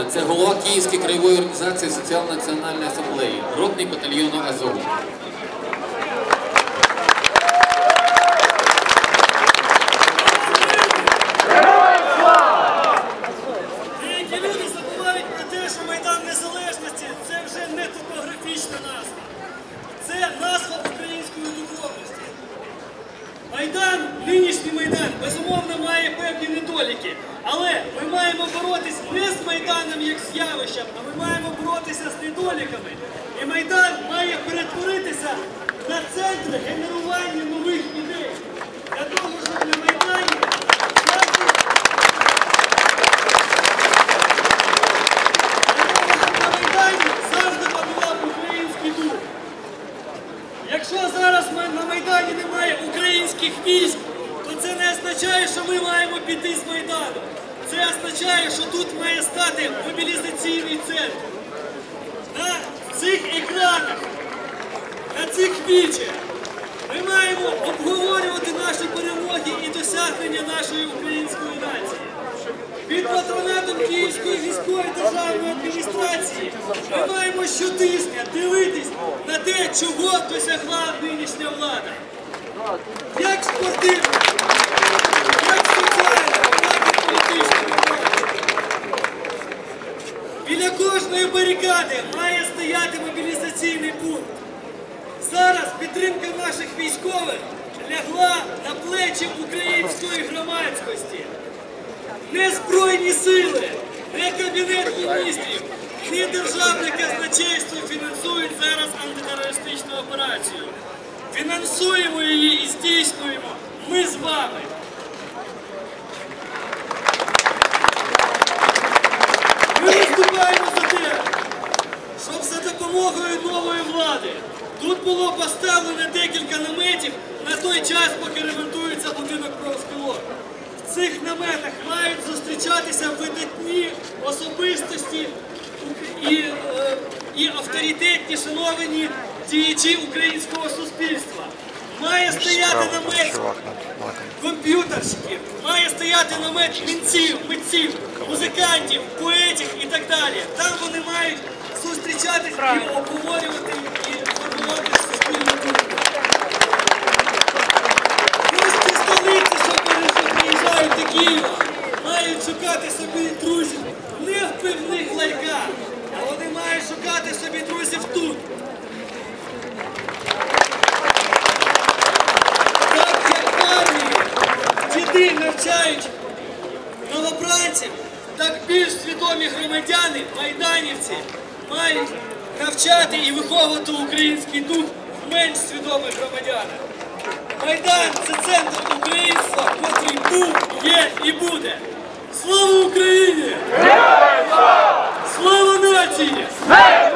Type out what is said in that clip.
Е, Це голова Київської краєвої організації Соціал-національної асамблеї, ротний батальйону Азов. Майдан, нинішній Майдан, безумовно, має певні недоліки. Але ми маємо боротися не з Майданом як з явищем, а ми маємо боротися з недоліками. І Майдан має перетворитися на центр генерування нових ідей. Для того, щоб на Майдані завжди завжди панував український дух. Якщо зараз на Майдані немає українських військ, то це не означає, що ми маємо піти з Майдану. Це означає, що тут має стати мобілізаційний центр. На цих екранах, на цих вічах ми маємо обговорювати наші перемоги і досягнення нашої української нації. Під патронатом Київської військової державної адміністрації ми маємо щотижня дивитись на те, чого досягла нинішня влада. Як спортивна, як соціальна, так і політична влада. Біля кожної барикади має стояти мобілізаційний пункт. Зараз підтримка наших військових лягла на плечі української громадськості. Не збройні сили, не кабінет міністрів, не державне казначейство фінансують зараз антитерористичну операцію. Фінансуємо її і здійснюємо ми з вами. Влади тут було поставлено декілька наметів на той час, поки ремонтується будинок профспілок. В цих наметах мають зустрічатися видатні особистості і, е, і авторитетні шановані діячі українського суспільства. Має стояти намет комп'ютерщиків, має стояти намет мінців, митців, музикантів, поетів і так далі. Там вони мають зустрічатись і обговорювати і формувати суспільну думку. Русські столиці, що пере- приїжджають до Києва, мають шукати собі друзів не в пивних а вони мають шукати собі друзів тут. Так як в армії діди навчають новобранців, так більш свідомі громадяни, майданівці, мають навчати і виховувати український дух менш свідомих громадянах. Майдан це центр українства, котрий був, є і буде. Слава Україні! Hey!